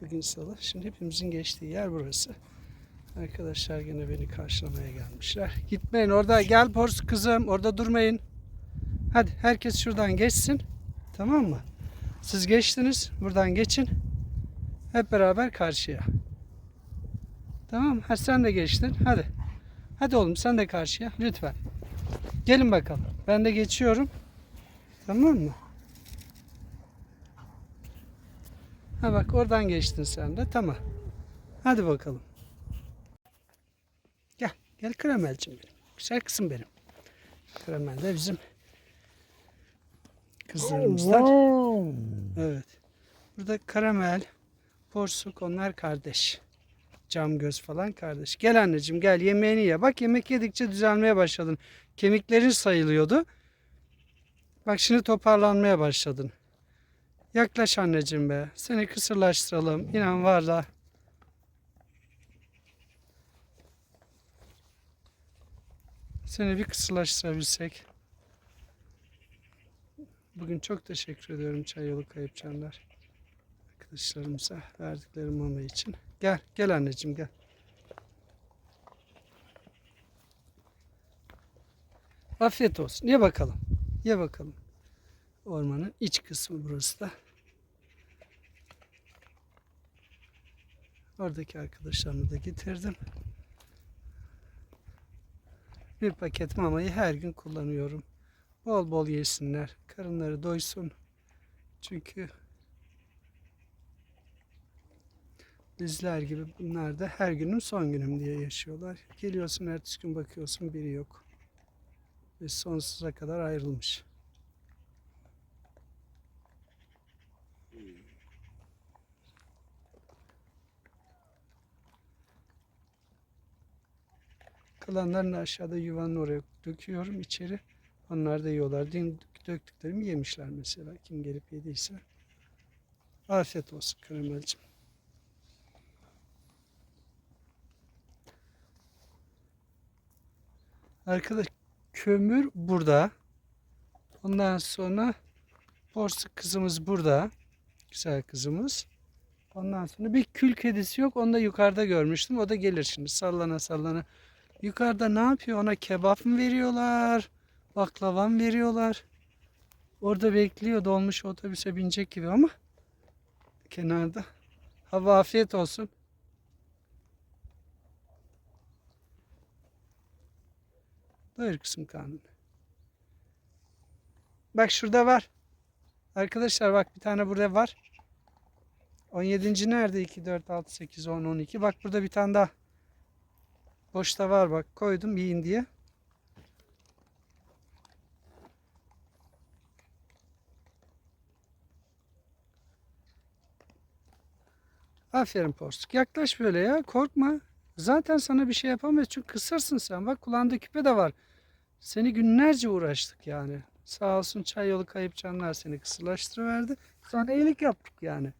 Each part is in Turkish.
Bugün salı. Şimdi hepimizin geçtiği yer burası. Arkadaşlar yine beni karşılamaya gelmişler. Gitmeyin orada gel Pors kızım orada durmayın. Hadi herkes şuradan geçsin. Tamam mı? Siz geçtiniz. Buradan geçin. Hep beraber karşıya. Tamam? Ha, sen de geçtin. Hadi. Hadi oğlum sen de karşıya. Lütfen. Gelin bakalım. Ben de geçiyorum. Tamam mı? Ha bak oradan geçtin sen de. Tamam. Hadi bakalım. Gel. Gel Kremelcim benim. Güzel kızım benim. Kremel de bizim kızlarımızdan. Evet. Burada karamel, porsuk onlar kardeş. Cam göz falan kardeş. Gel anneciğim gel yemeğini ye. Bak yemek yedikçe düzelmeye başladın. Kemiklerin sayılıyordu. Bak şimdi toparlanmaya başladın. Yaklaş anneciğim be. Seni kısırlaştıralım. İnan var da. Seni bir kısırlaştırabilsek. Bugün çok teşekkür ediyorum Çay Yolu Kayıp Canlar. Arkadaşlarımıza verdikleri mama için. Gel, gel anneciğim gel. Afiyet olsun. Ye bakalım. Ye bakalım. Ormanın iç kısmı burası da. Oradaki arkadaşlarımı da getirdim. Bir paket mamayı her gün kullanıyorum. Bol bol yesinler. Karınları doysun. Çünkü bizler gibi bunlar da her günüm son günüm diye yaşıyorlar. Geliyorsun ertesi gün bakıyorsun biri yok. Ve sonsuza kadar ayrılmış. Kalanlarını aşağıda yuvanın oraya döküyorum içeri. Onlar da yiyorlar. Dün döktüklerimi yemişler mesela. Kim gelip yediyse. Afiyet olsun karamelcim. Arkadaş kömür burada. Ondan sonra porsuk kızımız burada. Güzel kızımız. Ondan sonra bir kül kedisi yok. Onu da yukarıda görmüştüm. O da gelir şimdi sallana sallana. Yukarıda ne yapıyor? Ona kebap mı veriyorlar? Baklava mı veriyorlar? Orada bekliyor dolmuş otobüse binecek gibi ama kenarda. Hava afiyet olsun. Doyur kısım karnını. Bak şurada var. Arkadaşlar bak bir tane burada var. 17. nerede? 2, 4, 6, 8, 10, 12. Bak burada bir tane daha. Boşta var bak. Koydum yiyin diye. Aferin porsuk. Yaklaş böyle ya. Korkma. Zaten sana bir şey yapamayız. Çünkü kısırsın sen. Bak kulağında küpe de var. Seni günlerce uğraştık yani. Sağ olsun çay yolu kayıp canlar seni kısırlaştırıverdi. Sana iyilik yaptık yani.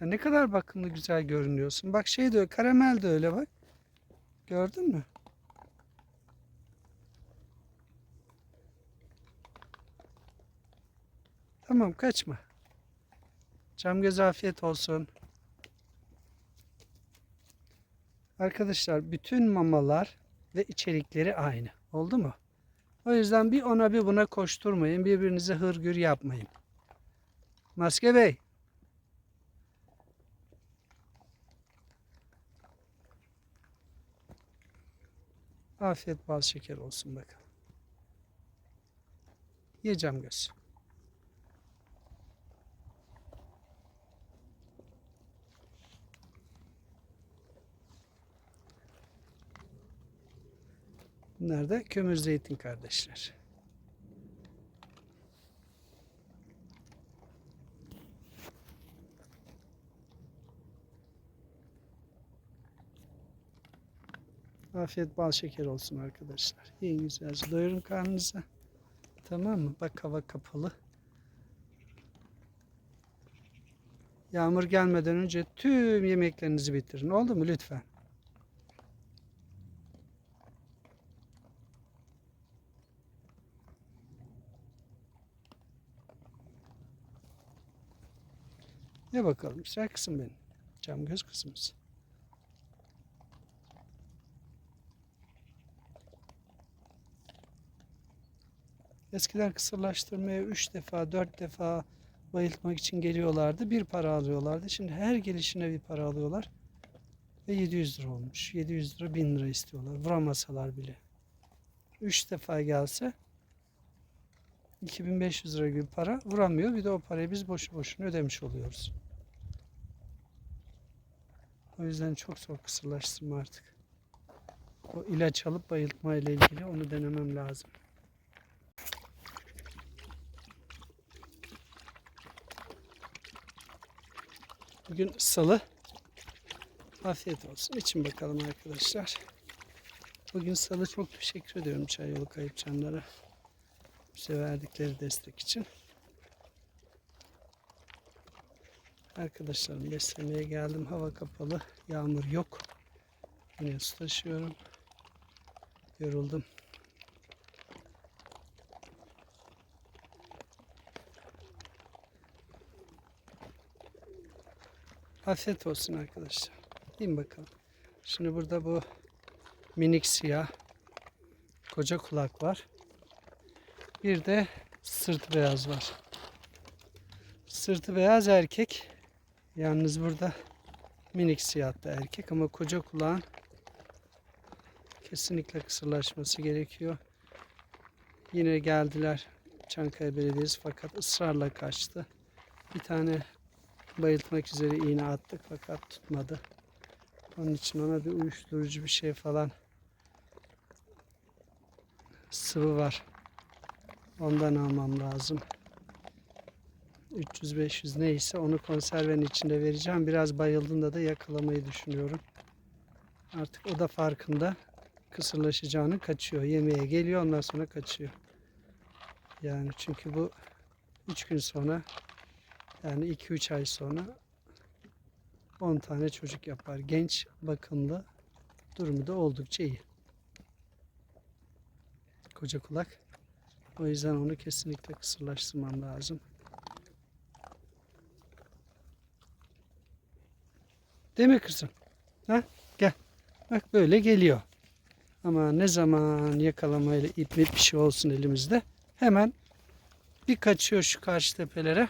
Ya ne kadar bakımlı güzel görünüyorsun. Bak şey de öyle, karamel de öyle bak. Gördün mü? Tamam kaçma. Cam göz afiyet olsun. Arkadaşlar bütün mamalar ve içerikleri aynı. Oldu mu? O yüzden bir ona bir buna koşturmayın. Birbirinize hırgür yapmayın. Maske Bey. Afiyet bal şeker olsun bakalım. Ye cam göz. Bunlar da kömür zeytin kardeşler. Afiyet bal şeker olsun arkadaşlar. Yiyin güzelce. Doyurun karnınıza. Tamam mı? Bak hava kapalı. Yağmur gelmeden önce tüm yemeklerinizi bitirin. Oldu mu lütfen? Ne bakalım? Sıra kısım benim. Cam göz kısmımız. Eskiden kısırlaştırmaya 3 defa 4 defa bayıltmak için geliyorlardı. Bir para alıyorlardı. Şimdi her gelişine bir para alıyorlar. Ve 700 lira olmuş. 700 lira 1000 lira istiyorlar. Vuramasalar bile. 3 defa gelse 2500 lira gibi para vuramıyor. Bir de o parayı biz boşu boşuna ödemiş oluyoruz. O yüzden çok zor kısırlaştırma artık. O ilaç alıp bayıltma ile ilgili onu denemem lazım. Bugün salı. Afiyet olsun. İçin bakalım arkadaşlar. Bugün salı çok teşekkür ediyorum Çay Yolu Kayıpçanlara. Bize verdikleri destek için. Arkadaşlarım beslemeye geldim. Hava kapalı. Yağmur yok. Yine su taşıyorum. Yoruldum. Afiyet olsun arkadaşlar. Yiyin bakalım. Şimdi burada bu minik siyah koca kulak var. Bir de sırtı beyaz var. Sırtı beyaz erkek. Yalnız burada minik siyah da erkek ama koca kulağın kesinlikle kısırlaşması gerekiyor. Yine geldiler Çankaya Belediyesi fakat ısrarla kaçtı. Bir tane bayıltmak üzere iğne attık fakat tutmadı. Onun için ona bir uyuşturucu bir şey falan sıvı var. Ondan almam lazım. 300-500 neyse onu konservenin içinde vereceğim. Biraz bayıldığında da yakalamayı düşünüyorum. Artık o da farkında. Kısırlaşacağını kaçıyor. Yemeğe geliyor ondan sonra kaçıyor. Yani çünkü bu 3 gün sonra yani 2-3 ay sonra 10 tane çocuk yapar. Genç, bakımlı, durumu da oldukça iyi. Koca kulak. O yüzden onu kesinlikle kısırlaştırmam lazım. Değil mi kızım? Ha? Gel. Bak böyle geliyor. Ama ne zaman yakalamayla ip bir şey olsun elimizde hemen bir kaçıyor şu karşı tepelere.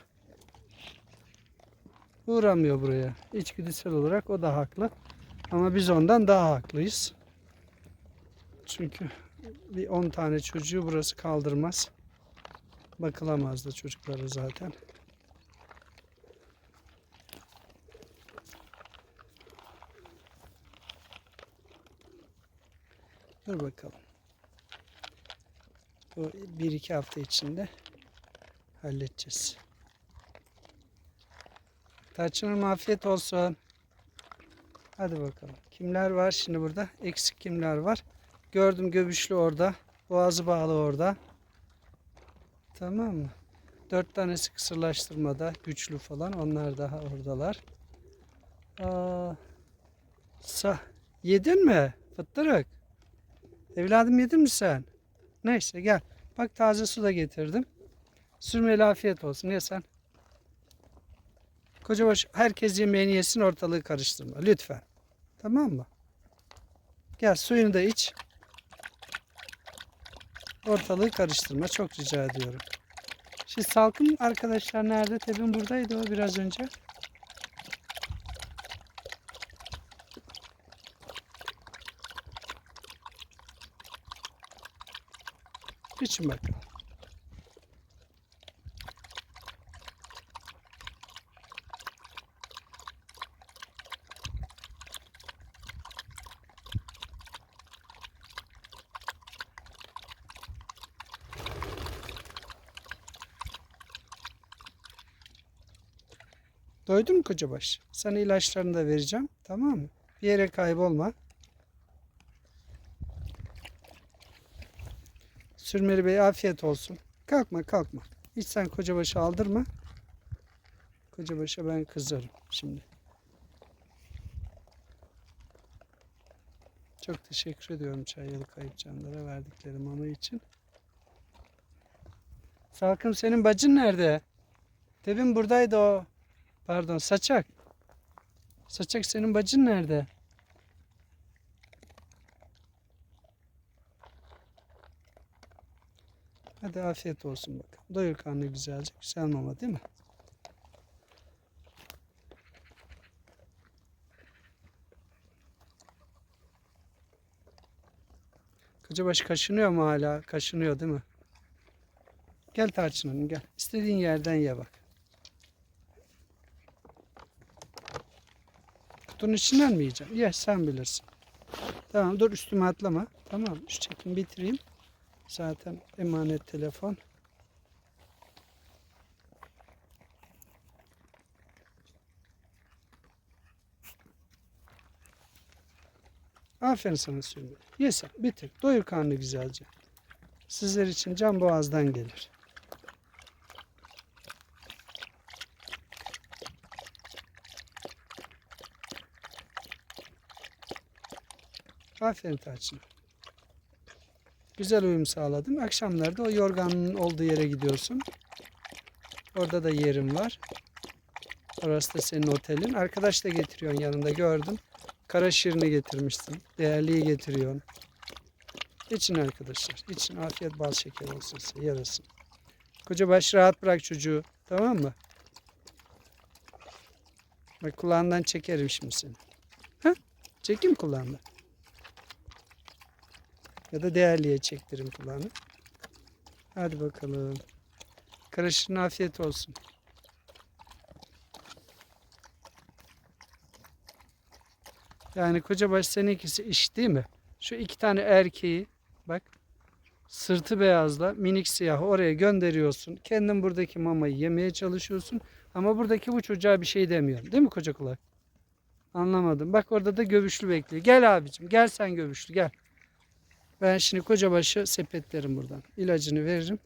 Uğramıyor buraya. İçgüdüsel olarak o da haklı. Ama biz ondan daha haklıyız. Çünkü bir 10 tane çocuğu burası kaldırmaz. Bakılamaz da çocukları zaten. Dur bakalım. Bu bir iki hafta içinde halledeceğiz. Tarçınım afiyet olsun. Hadi bakalım. Kimler var şimdi burada? Eksik kimler var? Gördüm göbüşlü orada. Boğazı bağlı orada. Tamam mı? Dört tanesi kısırlaştırmada. Güçlü falan. Onlar daha oradalar. Aa, sa yedin mi? Fıttırık. Evladım yedin mi sen? Neyse gel. Bak taze su da getirdim. Sürmeli afiyet olsun. Ye sen. Kocabaş herkes yemeğini yesin ortalığı karıştırma. Lütfen. Tamam mı? Gel suyunu da iç. Ortalığı karıştırma. Çok rica ediyorum. Şimdi salkım arkadaşlar nerede? Tebin buradaydı o biraz önce. İçin bakalım. Doydun mu kocabaş? Sana ilaçlarını da vereceğim. Tamam mı? Bir yere kaybolma. Sürmeli Bey afiyet olsun. Kalkma kalkma. Hiç sen kocabaşı aldırma. Kocabaşa ben kızarım şimdi. Çok teşekkür ediyorum Çayyalı Kayıp Canlara verdikleri mama için. Salkım senin bacın nerede? Tebin buradaydı o. Pardon saçak. Saçak senin bacın nerede? Hadi afiyet olsun bakalım. Doyur karnı güzelce. Güzel mama değil mi? Kocabaş kaşınıyor mu hala? Kaşınıyor değil mi? Gel Tarçın Hanım gel. İstediğin yerden ye bak. Kutunun içinden mi yiyeceğim? Ye sen bilirsin. Tamam dur üstüme atlama. Tamam şu çekimi bitireyim. Zaten emanet telefon. Aferin sana Sümbül. Ye sen bitir. Doyur karnı güzelce. Sizler için can boğazdan gelir. Aferin Tarçın. Güzel uyum sağladın. Akşamlarda o yorganın olduğu yere gidiyorsun. Orada da yerim var. Orası da senin otelin. Arkadaş da getiriyorsun yanında gördüm. Kara şirini getirmişsin. Değerliyi getiriyorsun. İçin arkadaşlar. İçin afiyet bal şeker olsun size. Yarasın. Koca baş rahat bırak çocuğu. Tamam mı? Bak kulağından çekerim şimdi seni. Ha? Çekeyim kulağından. Ya da değerliye çektirin kulağını. Hadi bakalım. Karışın afiyet olsun. Yani kocabaş seninkisi iş değil mi? Şu iki tane erkeği bak sırtı beyazla minik siyah oraya gönderiyorsun. Kendin buradaki mamayı yemeye çalışıyorsun. Ama buradaki bu çocuğa bir şey demiyorsun. Değil mi koca kulak? Anlamadım. Bak orada da göbüşlü bekliyor. Gel abicim gel sen göbüşlü gel. Ben şimdi kocabaşı sepetlerim buradan. İlacını veririm.